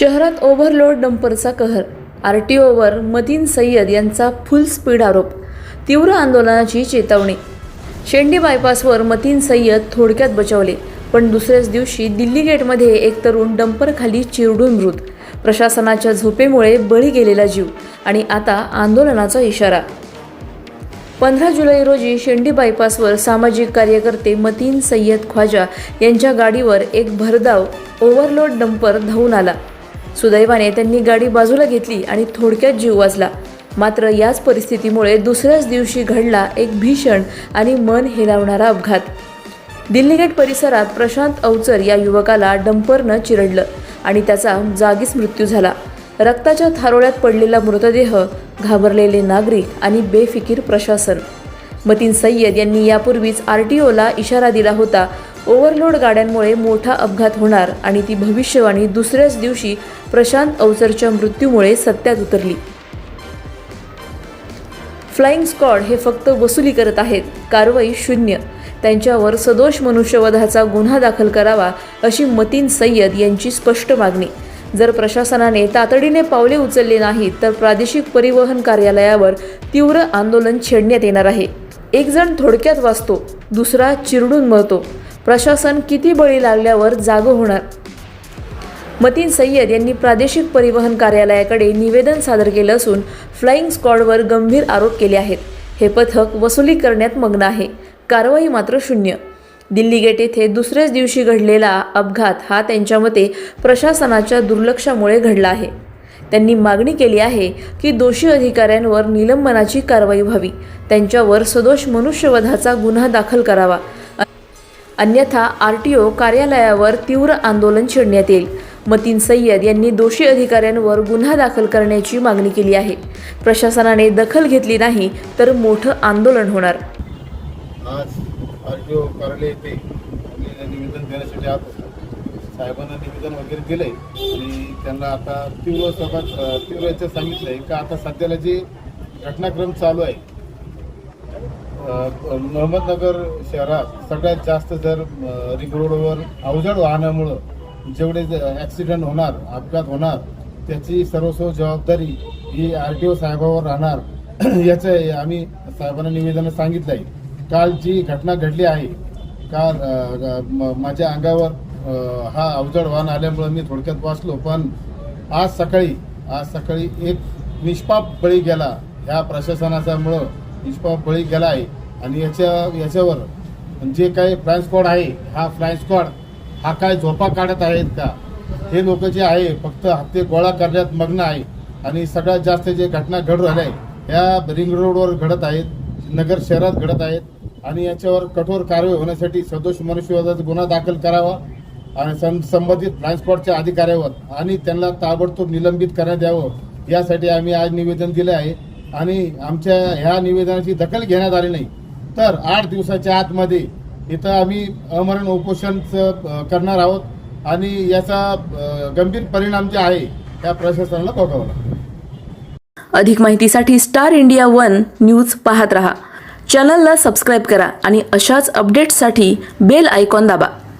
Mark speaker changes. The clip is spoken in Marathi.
Speaker 1: शहरात ओव्हरलोड डंपरचा कहर. आर टी ओवर मतीन सय्यद यांचा फुल स्पीड आरोप. तीव्र आंदोलनाची चेतावणी. शेंडी बायपासवर मतीन सय्यद थोडक्यात बचावले पण दुसऱ्याच दिवशी दिल्ली गेटमध्ये एक तरुण डंपरखाली चिरडून मृत. प्रशासनाच्या झोपेमुळे बळी गेलेला जीव आणि आता आंदोलनाचा इशारा. पंधरा जुलै रोजी शेंडी बायपासवर सामाजिक कार्यकर्ते मतीन सय्यद ख्वाजा यांच्या गाडीवर एक भरधाव ओव्हरलोड डंपर धावून आला. सुदैवाने त्यांनी गाडी बाजूला घेतली आणि थोडक्यात जीव वाचला. मात्र याच परिस्थितीमुळे दुसऱ्याच दिवशी घडला एक भीषण आणि मन हेलावणारा अपघात. दिल्ली गेट परिसरात प्रशांत अवचर या युवकाला डंपरनं चिरडलं आणि त्याचा जागीच मृत्यू झाला. रक्ताच्या थारोळ्यात पडलेला मृतदेह घाबरलेले नागरिक आणि बेफिकीर प्रशासन. मतीन सय्यद यांनी यापूर्वीच आर टी ओला इशारा दिला होता ओव्हरलोड गाड्यांमुळे मोठा अपघात होणार आणि ती भविष्यवाणी दुसऱ्याच दिवशी प्रशांत अवसरच्या मृत्यूमुळे सत्यात उतरली. फ्लाइंग स्क्वॉड हे फक्त वसुली करत आहेत कारवाई शून्य. त्यांच्यावर सदोष मनुष्यवधाचा गुन्हा दाखल करावा अशी मतीन सय्यद यांची स्पष्ट मागणी. जर प्रशासनाने तातडीने पावले उचलले नाहीत तर प्रादेशिक परिवहन कार्यालयावर तीव्र आंदोलन छेडण्यात येणार आहे. एक जण थोडक्यात वाचतो दुसरा चिरडून मरतो प्रशासन किती बळी लागल्यावर जागं होणार? मतीन सय्यद यांनी प्रादेशिक परिवहन कार्यालयाकडे निवेदन सादर केलं असून फ्लाईंग स्क्वॉडवर गंभीर आरोप केले आहेत. हे पथक वसुली करण्यात मग्न आहे. कारवाई मात्र शून्य. दिल्ली गेट येथे दुसऱ्याच दिवशी घडलेला अपघात हा त्यांच्या मते प्रशासनाच्या दुर्लक्षामुळे घडला आहे. त्यांनी मागणी केली आहे की दोषी अधिकाऱ्यांवर निलंबनाची कारवाई व्हावी. त्यांच्यावर सदोष मनुष्यवधाचा गुन्हा दाखल करावा. अन्यथा आर टी ओ कार्यालयावर तीव्र आंदोलन छेडण्यात येईल. मतीन सय्यद यांनी दोषी अधिकाऱ्यांवर गुन्हा दाखल करण्याची मागणी केली आहे. प्रशासनाने दखल घेतली नाही तर मोठं आंदोलन होणार.
Speaker 2: आज आर टी ओ कार्यालय येथे निवेदन देण्यासाठी आत साहेबांना निवेदन वगैरे दिलंय. आणि त्यांना आता तीव्र सभा तीव्र याचं सांगितलंय. का आता सध्याला जे घटनाक्रम चालू आहे अहमदनगर शहरात सगळ्यात जास्त जर रिंग रोडवर अवजड वाहनामुळं जेवढे ॲक्सिडेंट होणार अपघात होणार त्याची सर्वस्व जबाबदारी ही आर टी ओ साहेबावर राहणार. याचं आम्ही साहेबांना निवेदन सांगितलं आहे काल जी घटना घडली आहे काल म- माझ्या अंगावर हा अवजड वाहन आल्यामुळं मी थोडक्यात वाचलो पण आज सकाळी आज सकाळी एक निष्पाप बळी गेला. ह्या प्रशासनाच्यामुळं निष्पाप बळी गेला आहे. आणि याच्या याच्यावर. जे काही फ्लाय स्क्वॉड आहे हा फ्लाय स्क्वॉड हा काय झोपा काढत आहेत का? हे लोक जे आहे फक्त हप्ते गोळा करण्यात मग्न आहे. आणि सगळ्यात जास्त जे घटना घडून राहिल्या ह्या रिंग रोडवर घडत आहेत नगर शहरात घडत आहेत. आणि याच्यावर कठोर कारवाई होण्यासाठी सदोष मनुष्यवादाचा गुन्हा दाखल करावा. आणि सं संबंधित फ्लाय स्पॉटच्या अधिकाऱ्यावर आणि त्यांना ताबडतोब निलंबित करण्यात यावं. यासाठी आम्ही आज निवेदन दिले आहे. आणि आमच्या ह्या निवेदनाची दखल घेण्यात आली नाही. तर आठ दिवसाच्या आतमध्ये इथं आम्ही अमरण उपोषणचं करणार आहोत आणि याचा गंभीर परिणाम जे आहे त्या प्रशासनाला भोगावा लागतो.
Speaker 1: अधिक माहितीसाठी स्टार इंडिया वन न्यूज पाहत रहा. चॅनलला सबस्क्राईब करा आणि अशाच अपडेट्ससाठी बेल आयकॉन दाबा.